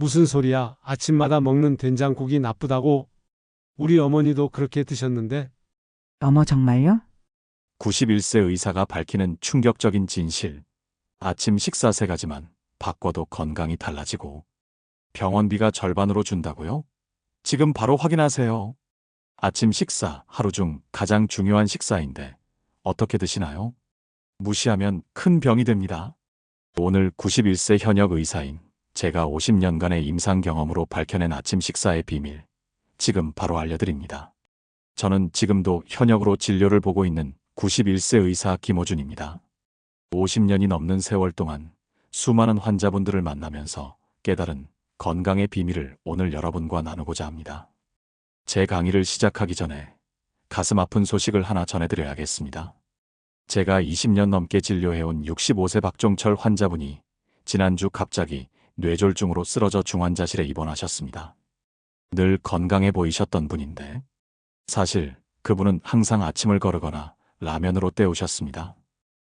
무슨 소리야? 아침마다 먹는 된장국이 나쁘다고? 우리 어머니도 그렇게 드셨는데 어머 정말요? 91세 의사가 밝히는 충격적인 진실. 아침 식사 세 가지만 바꿔도 건강이 달라지고 병원비가 절반으로 준다고요? 지금 바로 확인하세요. 아침 식사 하루 중 가장 중요한 식사인데 어떻게 드시나요? 무시하면 큰 병이 됩니다. 오늘 91세 현역 의사인 제가 50년간의 임상 경험으로 밝혀낸 아침 식사의 비밀. 지금 바로 알려드립니다. 저는 지금도 현역으로 진료를 보고 있는 91세 의사 김호준입니다. 50년이 넘는 세월 동안 수많은 환자분들을 만나면서 깨달은 건강의 비밀을 오늘 여러분과 나누고자 합니다. 제 강의를 시작하기 전에 가슴 아픈 소식을 하나 전해드려야겠습니다. 제가 20년 넘게 진료해온 65세 박종철 환자분이 지난주 갑자기 뇌졸중으로 쓰러져 중환자실에 입원하셨습니다. 늘 건강해 보이셨던 분인데 사실 그분은 항상 아침을 거르거나 라면으로 때우셨습니다.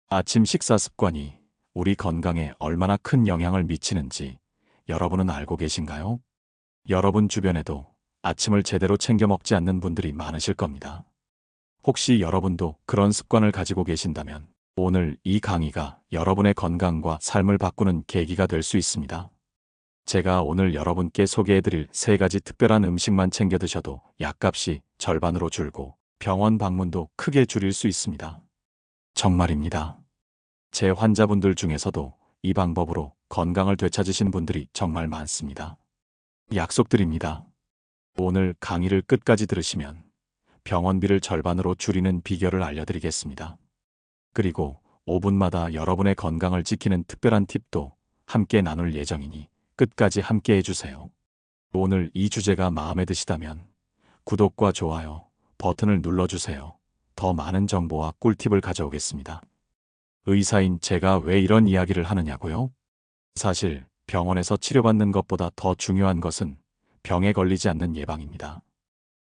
아침 식사 습관이 우리 건강에 얼마나 큰 영향을 미치는지 여러분은 알고 계신가요? 여러분 주변에도 아침을 제대로 챙겨 먹지 않는 분들이 많으실 겁니다. 혹시 여러분도 그런 습관을 가지고 계신다면 오늘 이 강의가 여러분의 건강과 삶을 바꾸는 계기가 될 수 있습니다. 제가 오늘 여러분께 소개해드릴 세 가지 특별한 음식만 챙겨 드셔도 약값이 절반으로 줄고 병원 방문도 크게 줄일 수 있습니다. 정말입니다. 제 환자분들 중에서도 이 방법으로 건강을 되찾으신 분들이 정말 많습니다. 약속드립니다. 오늘 강의를 끝까지 들으시면 병원비를 절반으로 줄이는 비결을 알려드리겠습니다. 그리고 5분마다 여러분의 건강을 지키는 특별한 팁도 함께 나눌 예정이니 끝까지 함께 해주세요. 오늘 이 주제가 마음에 드시다면 구독과 좋아요 버튼을 눌러주세요. 더 많은 정보와 꿀팁을 가져오겠습니다. 의사인 제가 왜 이런 이야기를 하느냐고요? 사실 병원에서 치료받는 것보다 더 중요한 것은 병에 걸리지 않는 예방입니다.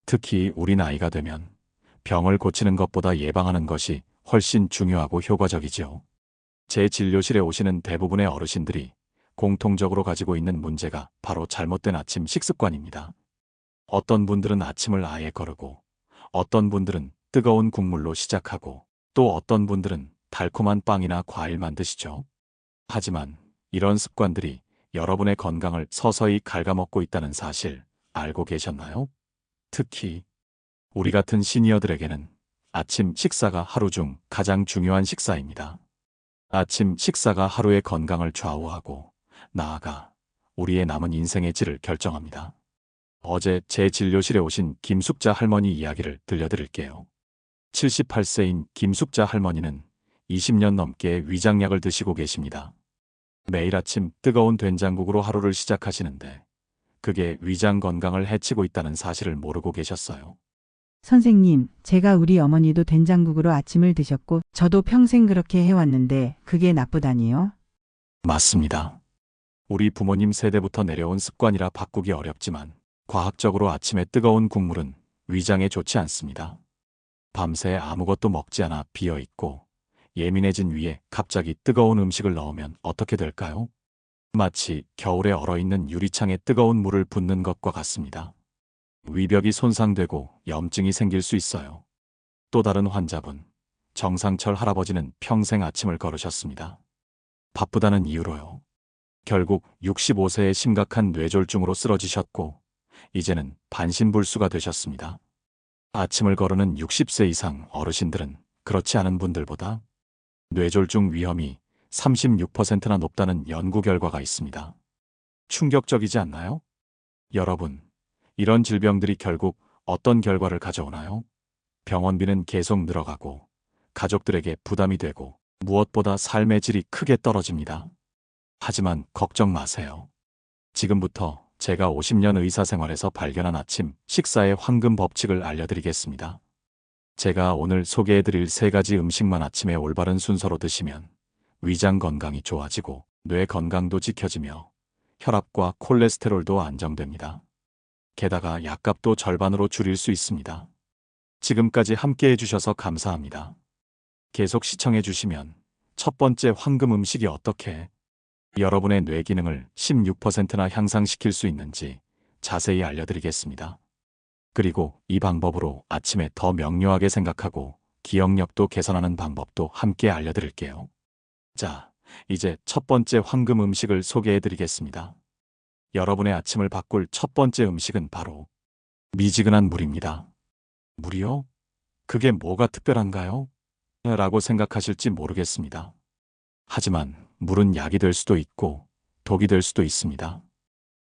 특히 우리 나이가 되면 병을 고치는 것보다 예방하는 것이 훨씬 중요하고 효과적이지요. 제 진료실에 오시는 대부분의 어르신들이 공통적으로 가지고 있는 문제가 바로 잘못된 아침 식습관입니다. 어떤 분들은 아침을 아예 거르고, 어떤 분들은 뜨거운 국물로 시작하고, 또 어떤 분들은 달콤한 빵이나 과일만 드시죠. 하지만 이런 습관들이 여러분의 건강을 서서히 갉아먹고 있다는 사실 알고 계셨나요? 특히 우리 같은 시니어들에게는 아침 식사가 하루 중 가장 중요한 식사입니다. 아침 식사가 하루의 건강을 좌우하고 나아가 우리의 남은 인생의 질을 결정합니다. 어제 제 진료실에 오신 김숙자 할머니 이야기를 들려드릴게요. 78세인 김숙자 할머니는 20년 넘게 위장약을 드시고 계십니다. 매일 아침 뜨거운 된장국으로 하루를 시작하시는데 그게 위장 건강을 해치고 있다는 사실을 모르고 계셨어요. 선생님, 제가 우리 어머니도 된장국으로 아침을 드셨고 저도 평생 그렇게 해왔는데 그게 나쁘다니요? 맞습니다. 우리 부모님 세대부터 내려온 습관이라 바꾸기 어렵지만 과학적으로 아침에 뜨거운 국물은 위장에 좋지 않습니다. 밤새 아무것도 먹지 않아 비어 있고 예민해진 위에 갑자기 뜨거운 음식을 넣으면 어떻게 될까요? 마치 겨울에 얼어있는 유리창에 뜨거운 물을 붓는 것과 같습니다. 위벽이 손상되고 염증이 생길 수 있어요. 또 다른 환자분, 정상철 할아버지는 평생 아침을 걸으셨습니다. 바쁘다는 이유로요. 결국 65세에 심각한 뇌졸중으로 쓰러지셨고, 이제는 반신불수가 되셨습니다. 아침을 거르는 60세 이상 어르신들은 그렇지 않은 분들보다 뇌졸중 위험이 36%나 높다는 연구 결과가 있습니다. 충격적이지 않나요? 여러분, 이런 질병들이 결국 어떤 결과를 가져오나요? 병원비는 계속 늘어가고, 가족들에게 부담이 되고, 무엇보다 삶의 질이 크게 떨어집니다. 하지만 걱정 마세요. 지금부터 제가 50년 의사 생활에서 발견한 아침 식사의 황금 법칙을 알려드리겠습니다. 제가 오늘 소개해드릴 세 가지 음식만 아침에 올바른 순서로 드시면 위장 건강이 좋아지고 뇌 건강도 지켜지며 혈압과 콜레스테롤도 안정됩니다. 게다가 약값도 절반으로 줄일 수 있습니다. 지금까지 함께 해주셔서 감사합니다. 계속 시청해 주시면 첫 번째 황금 음식이 어떻게 여러분의 뇌 기능을 16%나 향상시킬 수 있는지 자세히 알려드리겠습니다. 그리고 이 방법으로 아침에 더 명료하게 생각하고 기억력도 개선하는 방법도 함께 알려드릴게요. 자, 이제 첫 번째 황금 음식을 소개해드리겠습니다. 여러분의 아침을 바꿀 첫 번째 음식은 바로 미지근한 물입니다. 물이요? 그게 뭐가 특별한가요? 라고 생각하실지 모르겠습니다. 하지만 물은 약이 될 수도 있고 독이 될 수도 있습니다.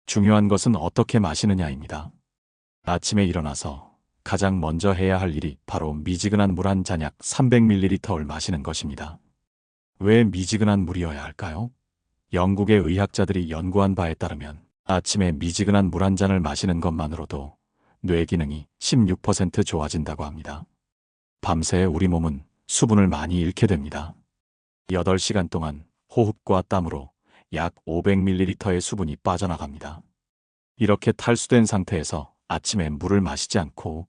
중요한 것은 어떻게 마시느냐입니다. 아침에 일어나서 가장 먼저 해야 할 일이 바로 미지근한 물 한 잔 약 300ml를 마시는 것입니다. 왜 미지근한 물이어야 할까요? 영국의 의학자들이 연구한 바에 따르면 아침에 미지근한 물 한 잔을 마시는 것만으로도 뇌 기능이 16% 좋아진다고 합니다. 밤새 우리 몸은 수분을 많이 잃게 됩니다. 8시간 동안 호흡과 땀으로 약 500ml의 수분이 빠져나갑니다. 이렇게 탈수된 상태에서 아침에 물을 마시지 않고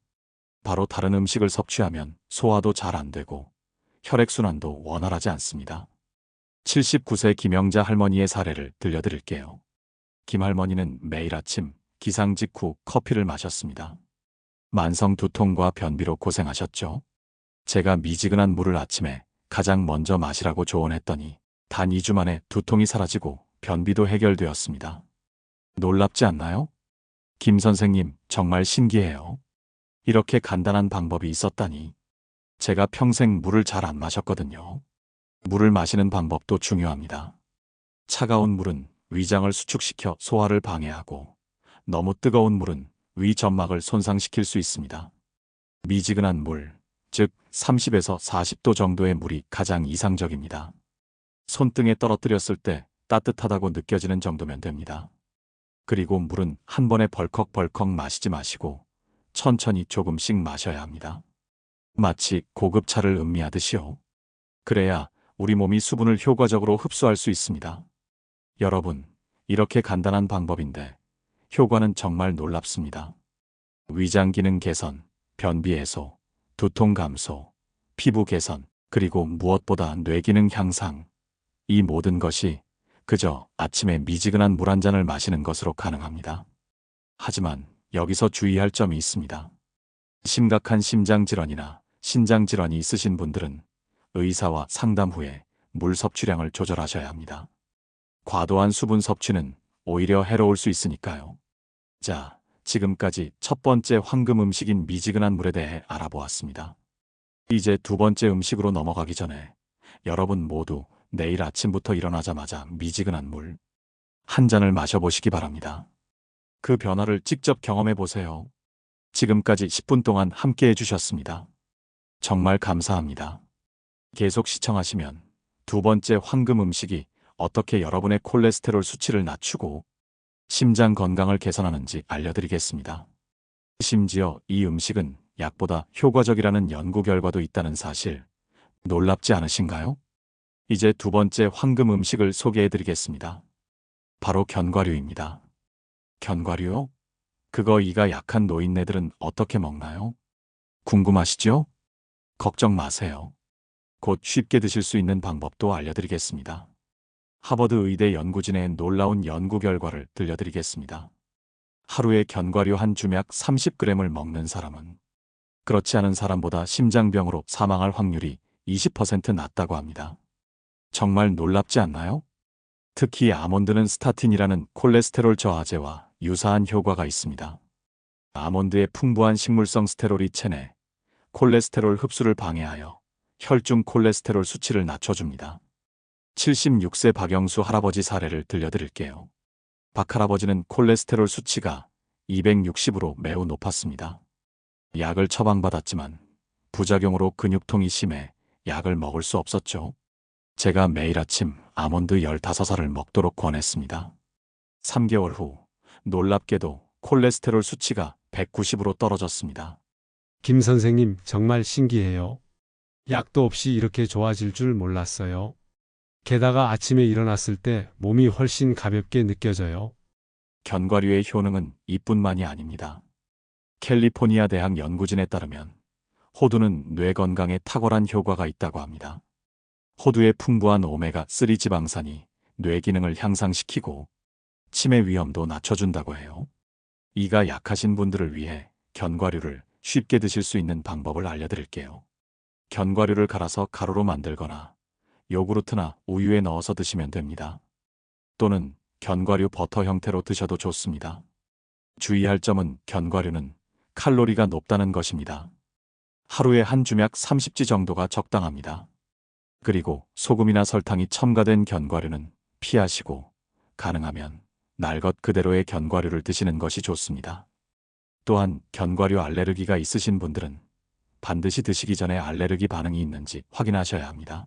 바로 다른 음식을 섭취하면 소화도 잘 안 되고 혈액순환도 원활하지 않습니다. 79세 김영자 할머니의 사례를 들려드릴게요. 김 할머니는 매일 아침 기상 직후 커피를 마셨습니다. 만성 두통과 변비로 고생하셨죠? 제가 미지근한 물을 아침에 가장 먼저 마시라고 조언했더니 단 2주 만에 두통이 사라지고 변비도 해결되었습니다. 놀랍지 않나요? 김 선생님, 정말 신기해요. 이렇게 간단한 방법이 있었다니. 제가 평생 물을 잘 안 마셨거든요. 물을 마시는 방법도 중요합니다. 차가운 물은 위장을 수축시켜 소화를 방해하고 너무 뜨거운 물은 위 점막을 손상시킬 수 있습니다. 미지근한 물, 즉 30에서 40도 정도의 물이 가장 이상적입니다. 손등에 떨어뜨렸을 때 따뜻하다고 느껴지는 정도면 됩니다. 그리고 물은 한 번에 벌컥벌컥 마시지 마시고 천천히 조금씩 마셔야 합니다. 마치 고급 차를 음미하듯이요. 그래야 우리 몸이 수분을 효과적으로 흡수할 수 있습니다. 여러분, 이렇게 간단한 방법인데 효과는 정말 놀랍습니다. 위장 기능 개선, 변비 해소, 두통 감소, 피부 개선, 그리고 무엇보다 뇌 기능 향상. 이 모든 것이 그저 아침에 미지근한 물 한 잔을 마시는 것으로 가능합니다. 하지만 여기서 주의할 점이 있습니다. 심각한 심장 질환이나 신장 질환이 있으신 분들은 의사와 상담 후에 물 섭취량을 조절하셔야 합니다. 과도한 수분 섭취는 오히려 해로울 수 있으니까요. 자, 지금까지 첫 번째 황금 음식인 미지근한 물에 대해 알아보았습니다. 이제 두 번째 음식으로 넘어가기 전에 여러분 모두 내일 아침부터 일어나자마자 미지근한 물 한 잔을 마셔보시기 바랍니다. 그 변화를 직접 경험해 보세요. 지금까지 10분 동안 함께 해주셨습니다. 정말 감사합니다. 계속 시청하시면 두 번째 황금 음식이 어떻게 여러분의 콜레스테롤 수치를 낮추고 심장 건강을 개선하는지 알려드리겠습니다. 심지어 이 음식은 약보다 효과적이라는 연구 결과도 있다는 사실 놀랍지 않으신가요? 이제 두 번째 황금 음식을 소개해드리겠습니다. 바로 견과류입니다. 견과류요? 그거 이가 약한 노인네들은 어떻게 먹나요? 궁금하시죠? 걱정 마세요. 곧 쉽게 드실 수 있는 방법도 알려드리겠습니다. 하버드 의대 연구진의 놀라운 연구 결과를 들려드리겠습니다. 하루에 견과류 한 주맥 30g을 먹는 사람은 그렇지 않은 사람보다 심장병으로 사망할 확률이 20% 낮다고 합니다. 정말 놀랍지 않나요? 특히 아몬드는 스타틴이라는 콜레스테롤 저하제와 유사한 효과가 있습니다. 아몬드의 풍부한 식물성 스테롤이 체내 콜레스테롤 흡수를 방해하여 혈중 콜레스테롤 수치를 낮춰줍니다. 76세 박영수 할아버지 사례를 들려드릴게요. 박 할아버지는 콜레스테롤 수치가 260으로 매우 높았습니다. 약을 처방받았지만 부작용으로 근육통이 심해 약을 먹을 수 없었죠. 제가 매일 아침 아몬드 15살을 먹도록 권했습니다. 3개월 후 놀랍게도 콜레스테롤 수치가 190으로 떨어졌습니다. 김 선생님 정말 신기해요. 약도 없이 이렇게 좋아질 줄 몰랐어요. 게다가 아침에 일어났을 때 몸이 훨씬 가볍게 느껴져요. 견과류의 효능은 이뿐만이 아닙니다. 캘리포니아 대학 연구진에 따르면 호두는 뇌 건강에 탁월한 효과가 있다고 합니다. 호두의 풍부한 오메가3 지방산이 뇌 기능을 향상시키고 치매 위험도 낮춰준다고 해요. 이가 약하신 분들을 위해 견과류를 쉽게 드실 수 있는 방법을 알려드릴게요. 견과류를 갈아서 가루로 만들거나 요구르트나 우유에 넣어서 드시면 됩니다. 또는 견과류 버터 형태로 드셔도 좋습니다. 주의할 점은 견과류는 칼로리가 높다는 것입니다. 하루에 한 주맥 30지 정도가 적당합니다. 그리고 소금이나 설탕이 첨가된 견과류는 피하시고 가능하면 날 것 그대로의 견과류를 드시는 것이 좋습니다. 또한 견과류 알레르기가 있으신 분들은 반드시 드시기 전에 알레르기 반응이 있는지 확인하셔야 합니다.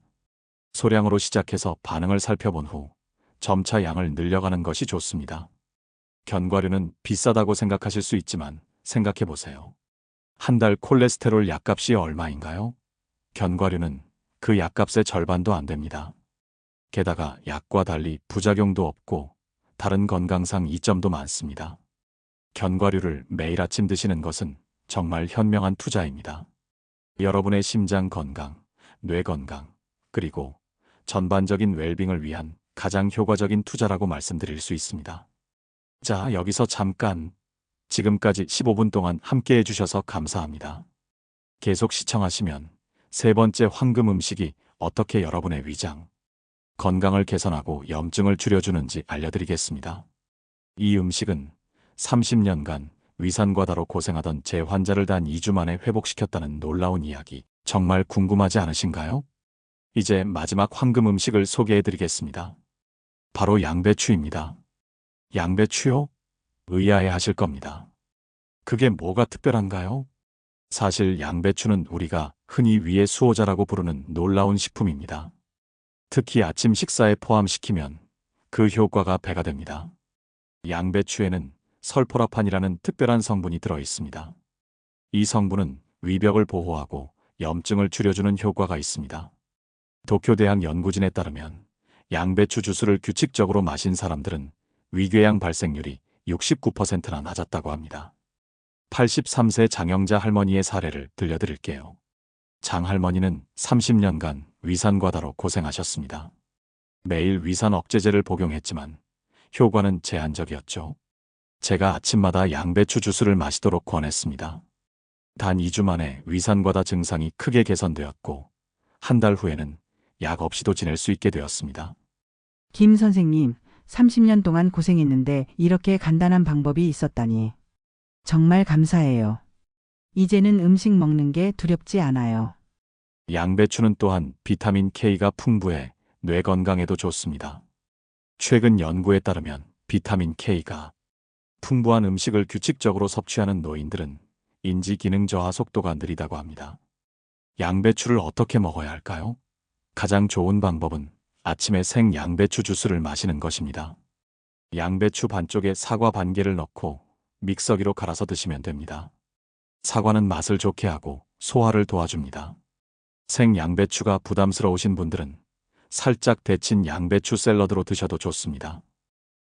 소량으로 시작해서 반응을 살펴본 후 점차 양을 늘려가는 것이 좋습니다. 견과류는 비싸다고 생각하실 수 있지만 생각해 보세요. 한 달 콜레스테롤 약값이 얼마인가요? 견과류는 그 약값의 절반도 안 됩니다. 게다가 약과 달리 부작용도 없고 다른 건강상 이점도 많습니다. 견과류를 매일 아침 드시는 것은 정말 현명한 투자입니다. 여러분의 심장 건강, 뇌 건강, 그리고 전반적인 웰빙을 위한 가장 효과적인 투자라고 말씀드릴 수 있습니다. 자, 여기서 잠깐 지금까지 15분 동안 함께 해주셔서 감사합니다. 계속 시청하시면 세 번째 황금 음식이 어떻게 여러분의 위장, 건강을 개선하고 염증을 줄여주는지 알려드리겠습니다. 이 음식은 30년간 위산과다로 고생하던 제 환자를 단 2주 만에 회복시켰다는 놀라운 이야기 정말 궁금하지 않으신가요? 이제 마지막 황금 음식을 소개해드리겠습니다. 바로 양배추입니다. 양배추요? 의아해 하실 겁니다. 그게 뭐가 특별한가요? 사실 양배추는 우리가 흔히 위의 수호자라고 부르는 놀라운 식품입니다. 특히 아침 식사에 포함시키면 그 효과가 배가 됩니다. 양배추에는 설포라판이라는 특별한 성분이 들어 있습니다. 이 성분은 위벽을 보호하고 염증을 줄여주는 효과가 있습니다. 도쿄대학 연구진에 따르면 양배추 주스를 규칙적으로 마신 사람들은 위궤양 발생률이 69%나 낮았다고 합니다. 83세 장영자 할머니의 사례를 들려드릴게요. 장 할머니는 30년간 위산과다로 고생하셨습니다. 매일 위산 억제제를 복용했지만 효과는 제한적이었죠. 제가 아침마다 양배추 주스를 마시도록 권했습니다. 단 2주 만에 위산과다 증상이 크게 개선되었고 한 달 후에는 약 없이도 지낼 수 있게 되었습니다. 김 선생님, 30년 동안 고생했는데 이렇게 간단한 방법이 있었다니. 정말 감사해요. 이제는 음식 먹는 게 두렵지 않아요. 양배추는 또한 비타민 K가 풍부해 뇌 건강에도 좋습니다. 최근 연구에 따르면 비타민 K가 풍부한 음식을 규칙적으로 섭취하는 노인들은 인지 기능 저하 속도가 느리다고 합니다. 양배추를 어떻게 먹어야 할까요? 가장 좋은 방법은 아침에 생 양배추 주스를 마시는 것입니다. 양배추 반쪽에 사과 반 개를 넣고 믹서기로 갈아서 드시면 됩니다. 사과는 맛을 좋게 하고 소화를 도와줍니다. 생 양배추가 부담스러우신 분들은 살짝 데친 양배추 샐러드로 드셔도 좋습니다.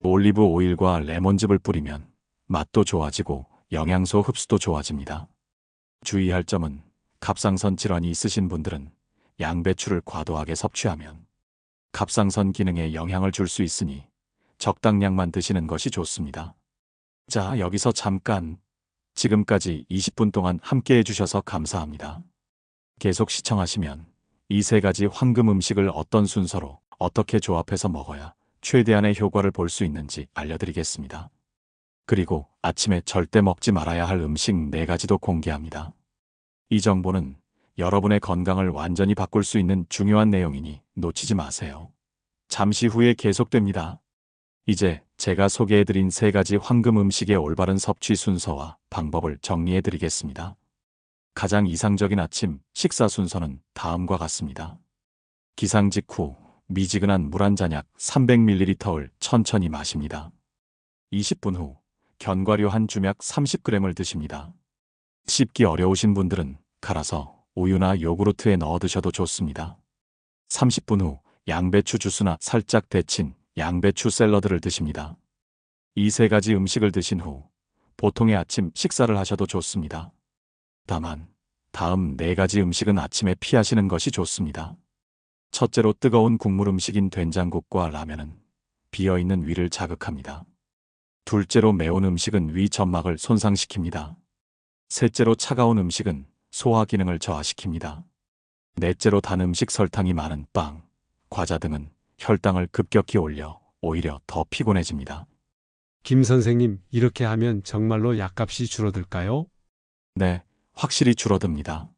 올리브 오일과 레몬즙을 뿌리면 맛도 좋아지고 영양소 흡수도 좋아집니다. 주의할 점은 갑상선 질환이 있으신 분들은 양배추를 과도하게 섭취하면 갑상선 기능에 영향을 줄 수 있으니 적당량만 드시는 것이 좋습니다. 자, 여기서 잠깐 지금까지 20분 동안 함께 해주셔서 감사합니다. 계속 시청하시면 이 세 가지 황금 음식을 어떤 순서로 어떻게 조합해서 먹어야 최대한의 효과를 볼 수 있는지 알려드리겠습니다. 그리고 아침에 절대 먹지 말아야 할 음식 네 가지도 공개합니다. 이 정보는 여러분의 건강을 완전히 바꿀 수 있는 중요한 내용이니 놓치지 마세요. 잠시 후에 계속됩니다. 이제 제가 소개해드린 세 가지 황금 음식의 올바른 섭취 순서와 방법을 정리해드리겠습니다. 가장 이상적인 아침 식사 순서는 다음과 같습니다. 기상 직후 미지근한 물 한 잔 약 300ml를 천천히 마십니다. 20분 후 견과류 한 주맥 30g을 드십니다. 씹기 어려우신 분들은 갈아서 우유나 요구르트에 넣어 드셔도 좋습니다. 30분 후 양배추 주스나 살짝 데친 양배추 샐러드를 드십니다. 이 세 가지 음식을 드신 후 보통의 아침 식사를 하셔도 좋습니다. 다만 다음 네 가지 음식은 아침에 피하시는 것이 좋습니다. 첫째로 뜨거운 국물 음식인 된장국과 라면은 비어있는 위를 자극합니다. 둘째로 매운 음식은 위 점막을 손상시킵니다. 셋째로 차가운 음식은 소화 기능을 저하시킵니다. 넷째로 단 음식 설탕이 많은 빵, 과자 등은 혈당을 급격히 올려 오히려 더 피곤해집니다. 김 선생님, 이렇게 하면 정말로 약값이 줄어들까요? 네, 확실히 줄어듭니다.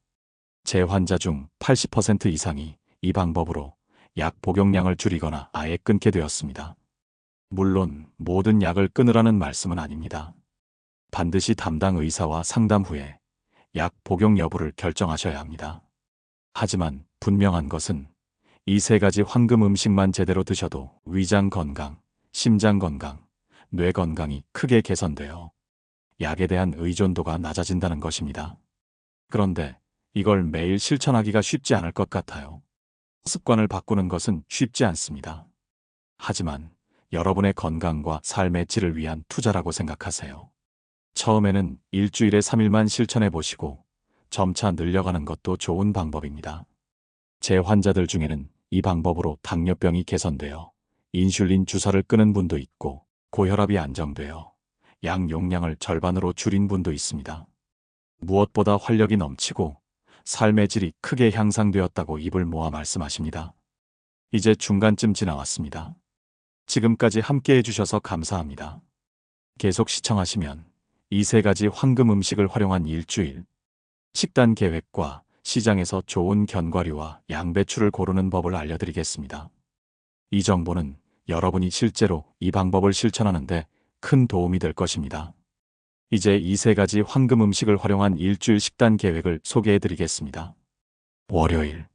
제 환자 중 80% 이상이 이 방법으로 약 복용량을 줄이거나 아예 끊게 되었습니다. 물론 모든 약을 끊으라는 말씀은 아닙니다. 반드시 담당 의사와 상담 후에 약 복용 여부를 결정하셔야 합니다. 하지만 분명한 것은 이 세 가지 황금 음식만 제대로 드셔도 위장 건강, 심장 건강, 뇌 건강이 크게 개선되어 약에 대한 의존도가 낮아진다는 것입니다. 그런데 이걸 매일 실천하기가 쉽지 않을 것 같아요. 습관을 바꾸는 것은 쉽지 않습니다. 하지만 여러분의 건강과 삶의 질을 위한 투자라고 생각하세요. 처음에는 일주일에 3일만 실천해 보시고 점차 늘려가는 것도 좋은 방법입니다. 제 환자들 중에는 이 방법으로 당뇨병이 개선되어 인슐린 주사를 끊은 분도 있고 고혈압이 안정되어 약 용량을 절반으로 줄인 분도 있습니다. 무엇보다 활력이 넘치고 삶의 질이 크게 향상되었다고 입을 모아 말씀하십니다. 이제 중간쯤 지나왔습니다. 지금까지 함께 해주셔서 감사합니다. 계속 시청하시면 이 세 가지 황금 음식을 활용한 일주일, 식단 계획과 시장에서 좋은 견과류와 양배추를 고르는 법을 알려드리겠습니다. 이 정보는 여러분이 실제로 이 방법을 실천하는데 큰 도움이 될 것입니다. 이제 이 세 가지 황금 음식을 활용한 일주일 식단 계획을 소개해 드리겠습니다. 월요일.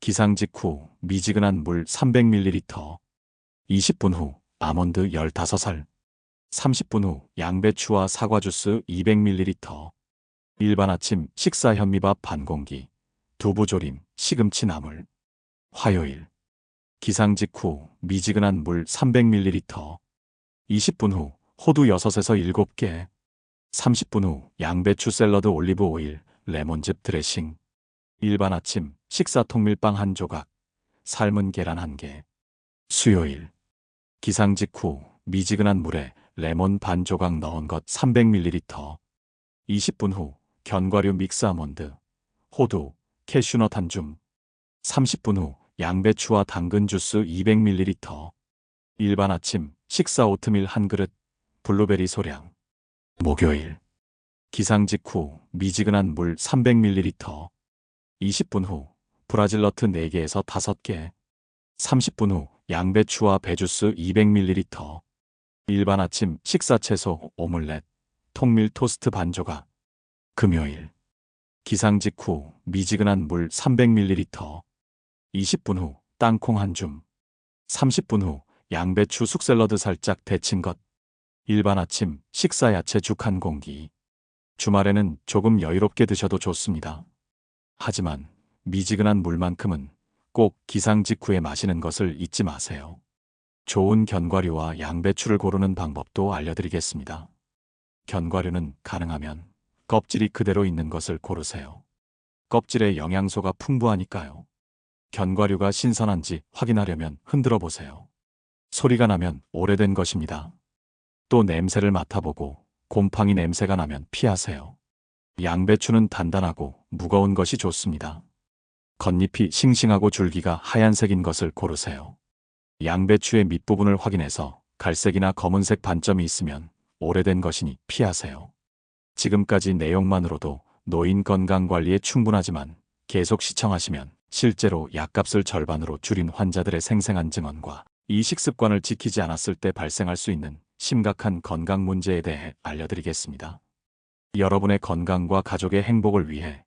기상 직후 미지근한 물 300ml. 20분 후 아몬드 15살. 30분 후 양배추와 사과 주스 200ml. 일반 아침 식사 현미밥 반 공기. 두부조림, 시금치 나물. 화요일. 기상 직후 미지근한 물 300ml. 20분 후 호두 6에서 7개. 30분 후 양배추 샐러드 올리브 오일, 레몬즙 드레싱. 일반 아침 식사 통밀빵 한 조각. 삶은 계란 한 개. 수요일. 기상 직후 미지근한 물에 레몬 반 조각 넣은 것 300ml. 20분 후 견과류 믹스 아몬드, 호두, 캐슈넛 한 줌. 30분 후 양배추와 당근 주스 200ml. 일반 아침 식사 오트밀 한 그릇, 블루베리 소량. 목요일. 기상 직후 미지근한 물 300ml. 20분 후 브라질 너트 4개에서 5개. 30분 후 양배추와 배주스 200ml. 일반 아침 식사 채소 오믈렛, 통밀 토스트 반 조각. 금요일. 기상 직후 미지근한 물 300ml. 20분 후 땅콩 한 줌. 30분 후 양배추 숙샐러드 살짝 데친 것. 일반 아침 식사 야채 죽 한 공기. 주말에는 조금 여유롭게 드셔도 좋습니다. 하지만 미지근한 물만큼은 꼭 기상 직후에 마시는 것을 잊지 마세요. 좋은 견과류와 양배추를 고르는 방법도 알려드리겠습니다. 견과류는 가능하면 껍질이 그대로 있는 것을 고르세요. 껍질에 영양소가 풍부하니까요. 견과류가 신선한지 확인하려면 흔들어 보세요. 소리가 나면 오래된 것입니다. 또 냄새를 맡아보고 곰팡이 냄새가 나면 피하세요. 양배추는 단단하고 무거운 것이 좋습니다. 겉잎이 싱싱하고 줄기가 하얀색인 것을 고르세요. 양배추의 밑부분을 확인해서 갈색이나 검은색 반점이 있으면 오래된 것이니 피하세요. 지금까지 내용만으로도 노인 건강 관리에 충분하지만 계속 시청하시면 실제로 약값을 절반으로 줄인 환자들의 생생한 증언과 이 식습관을 지키지 않았을 때 발생할 수 있는 심각한 건강 문제에 대해 알려드리겠습니다. 여러분의 건강과 가족의 행복을 위해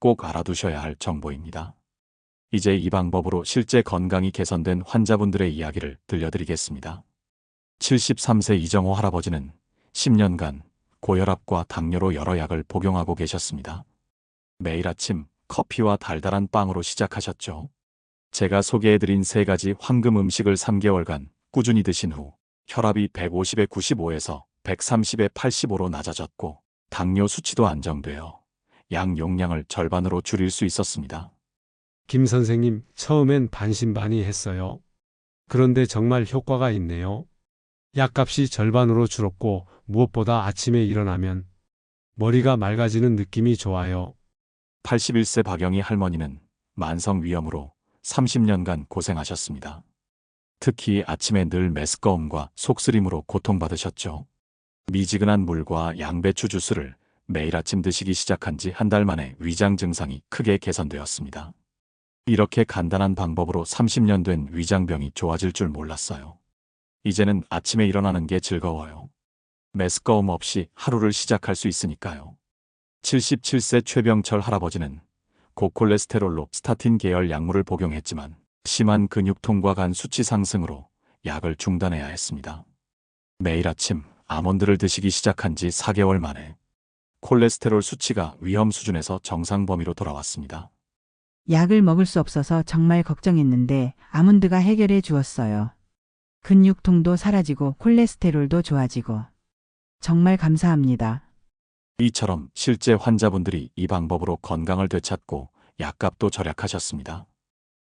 꼭 알아두셔야 할 정보입니다. 이제 이 방법으로 실제 건강이 개선된 환자분들의 이야기를 들려드리겠습니다. 73세 이정호 할아버지는 10년간 고혈압과 당뇨로 여러 약을 복용하고 계셨습니다. 매일 아침 커피와 달달한 빵으로 시작하셨죠. 제가 소개해드린 세 가지 황금 음식을 3개월간 꾸준히 드신 후 혈압이 150에 95에서 130에 85로 낮아졌고 당뇨 수치도 안정되어 양 용량을 절반으로 줄일 수 있었습니다. 김 선생님, 처음엔 반신반의했어요. 그런데 정말 효과가 있네요. 약값이 절반으로 줄었고 무엇보다 아침에 일어나면 머리가 맑아지는 느낌이 좋아요. 81세 박영희 할머니는 만성 위염으로 30년간 고생하셨습니다. 특히 아침에 늘 메스꺼움과 속쓰림으로 고통받으셨죠. 미지근한 물과 양배추 주스를 매일 아침 드시기 시작한 지 한 달 만에 위장 증상이 크게 개선되었습니다. 이렇게 간단한 방법으로 30년 된 위장병이 좋아질 줄 몰랐어요. 이제는 아침에 일어나는 게 즐거워요. 메스꺼움 없이 하루를 시작할 수 있으니까요. 77세 최병철 할아버지는 고콜레스테롤로 스타틴 계열 약물을 복용했지만 심한 근육통과 간 수치 상승으로 약을 중단해야 했습니다. 매일 아침 아몬드를 드시기 시작한 지 4개월 만에 콜레스테롤 수치가 위험 수준에서 정상 범위로 돌아왔습니다. 약을 먹을 수 없어서 정말 걱정했는데 아몬드가 해결해 주었어요. 근육통도 사라지고 콜레스테롤도 좋아지고. 정말 감사합니다. 이처럼 실제 환자분들이 이 방법으로 건강을 되찾고 약값도 절약하셨습니다.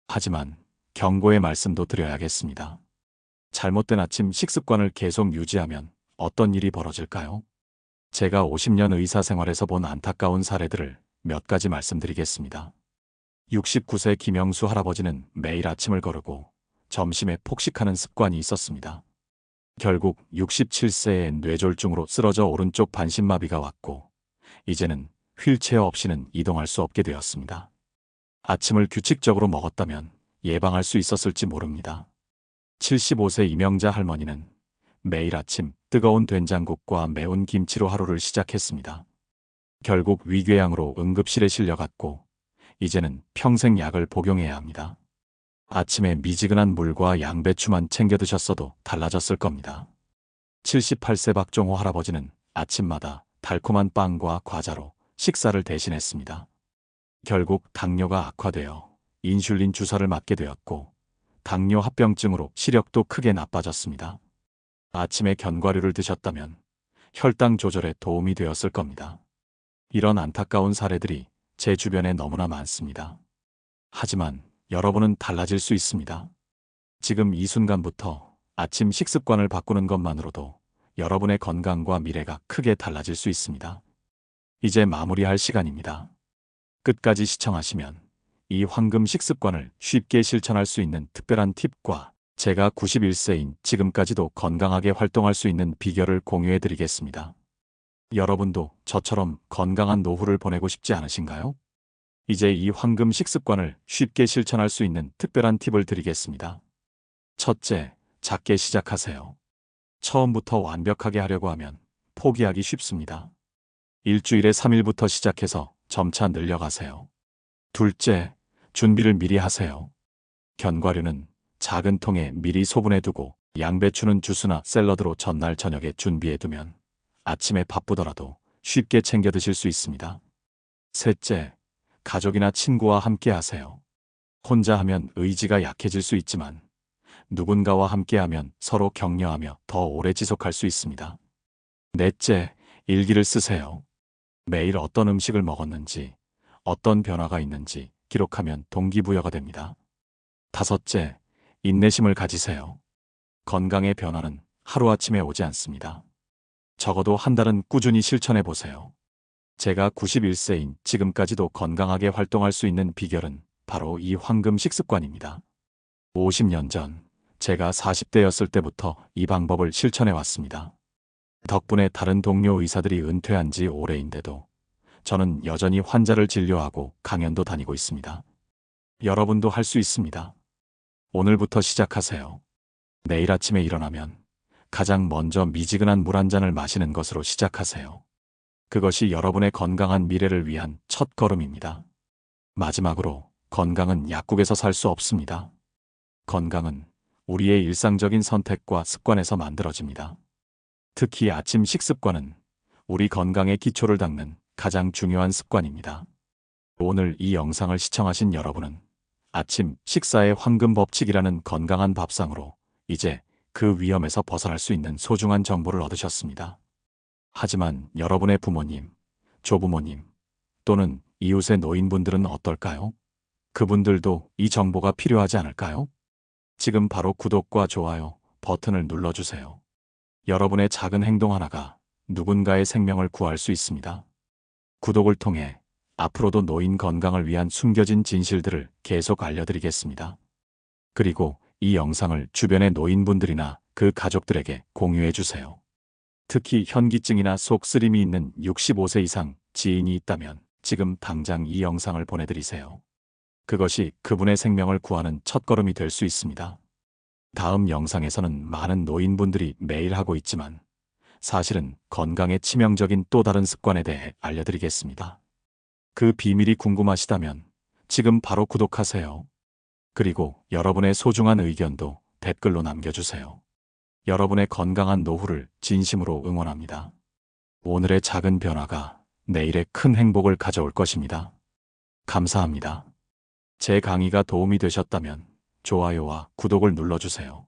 하지만 경고의 말씀도 드려야겠습니다. 잘못된 아침 식습관을 계속 유지하면 어떤 일이 벌어질까요? 제가 50년 의사 생활에서 본 안타까운 사례들을 몇 가지 말씀드리겠습니다. 69세 김영수 할아버지는 매일 아침을 거르고 점심에 폭식하는 습관이 있었습니다. 결국 67세에 뇌졸중으로 쓰러져 오른쪽 반신마비가 왔고 이제는 휠체어 없이는 이동할 수 없게 되었습니다. 아침을 규칙적으로 먹었다면 예방할 수 있었을지 모릅니다. 75세 이명자 할머니는 매일 아침 뜨거운 된장국과 매운 김치로 하루를 시작했습니다. 결국 위궤양으로 응급실에 실려갔고 이제는 평생 약을 복용해야 합니다. 아침에 미지근한 물과 양배추만 챙겨 드셨어도 달라졌을 겁니다. 78세 박종호 할아버지는 아침마다 달콤한 빵과 과자로 식사를 대신했습니다. 결국 당뇨가 악화되어 인슐린 주사를 맞게 되었고 당뇨 합병증으로 시력도 크게 나빠졌습니다. 아침에 견과류를 드셨다면 혈당 조절에 도움이 되었을 겁니다. 이런 안타까운 사례들이 제 주변에 너무나 많습니다. 하지만 여러분은 달라질 수 있습니다. 지금 이 순간부터 아침 식습관을 바꾸는 것만으로도 여러분의 건강과 미래가 크게 달라질 수 있습니다. 이제 마무리할 시간입니다. 끝까지 시청하시면 이 황금 식습관을 쉽게 실천할 수 있는 특별한 팁과 제가 91세인 지금까지도 건강하게 활동할 수 있는 비결을 공유해 드리겠습니다. 여러분도 저처럼 건강한 노후를 보내고 싶지 않으신가요? 이제 이 황금 식습관을 쉽게 실천할 수 있는 특별한 팁을 드리겠습니다. 첫째, 작게 시작하세요. 처음부터 완벽하게 하려고 하면 포기하기 쉽습니다. 일주일에 3일부터 시작해서 점차 늘려가세요. 둘째, 준비를 미리 하세요. 견과류는 작은 통에 미리 소분해 두고 양배추는 주스나 샐러드로 전날 저녁에 준비해 두면 아침에 바쁘더라도 쉽게 챙겨 드실 수 있습니다. 셋째, 가족이나 친구와 함께 하세요. 혼자 하면 의지가 약해질 수 있지만 누군가와 함께 하면 서로 격려하며 더 오래 지속할 수 있습니다. 넷째, 일기를 쓰세요. 매일 어떤 음식을 먹었는지, 어떤 변화가 있는지 기록하면 동기부여가 됩니다. 다섯째, 인내심을 가지세요. 건강의 변화는 하루아침에 오지 않습니다. 적어도 한 달은 꾸준히 실천해 보세요. 제가 91세인 지금까지도 건강하게 활동할 수 있는 비결은 바로 이 황금 식습관입니다. 50년 전 제가 40대였을 때부터 이 방법을 실천해 왔습니다. 덕분에 다른 동료 의사들이 은퇴한 지 오래인데도 저는 여전히 환자를 진료하고 강연도 다니고 있습니다. 여러분도 할 수 있습니다. 오늘부터 시작하세요. 내일 아침에 일어나면 가장 먼저 미지근한 물 한 잔을 마시는 것으로 시작하세요. 그것이 여러분의 건강한 미래를 위한 첫 걸음입니다. 마지막으로 건강은 약국에서 살 수 없습니다. 건강은 우리의 일상적인 선택과 습관에서 만들어집니다. 특히 아침 식습관은 우리 건강의 기초를 닦는 가장 중요한 습관입니다. 오늘 이 영상을 시청하신 여러분은 아침 식사의 황금 법칙이라는 건강한 밥상으로 이제 그 위험에서 벗어날 수 있는 소중한 정보를 얻으셨습니다. 하지만 여러분의 부모님, 조부모님 또는 이웃의 노인분들은 어떨까요? 그분들도 이 정보가 필요하지 않을까요? 지금 바로 구독과 좋아요 버튼을 눌러주세요. 여러분의 작은 행동 하나가 누군가의 생명을 구할 수 있습니다. 구독을 통해 앞으로도 노인 건강을 위한 숨겨진 진실들을 계속 알려드리겠습니다. 그리고 이 영상을 주변의 노인분들이나 그 가족들에게 공유해 주세요. 특히 현기증이나 속쓰림이 있는 65세 이상 지인이 있다면 지금 당장 이 영상을 보내드리세요. 그것이 그분의 생명을 구하는 첫걸음이 될 수 있습니다. 다음 영상에서는 많은 노인분들이 매일 하고 있지만 사실은 건강에 치명적인 또 다른 습관에 대해 알려드리겠습니다. 그 비밀이 궁금하시다면 지금 바로 구독하세요. 그리고 여러분의 소중한 의견도 댓글로 남겨주세요. 여러분의 건강한 노후를 진심으로 응원합니다. 오늘의 작은 변화가 내일의 큰 행복을 가져올 것입니다. 감사합니다. 제 강의가 도움이 되셨다면 좋아요와 구독을 눌러주세요.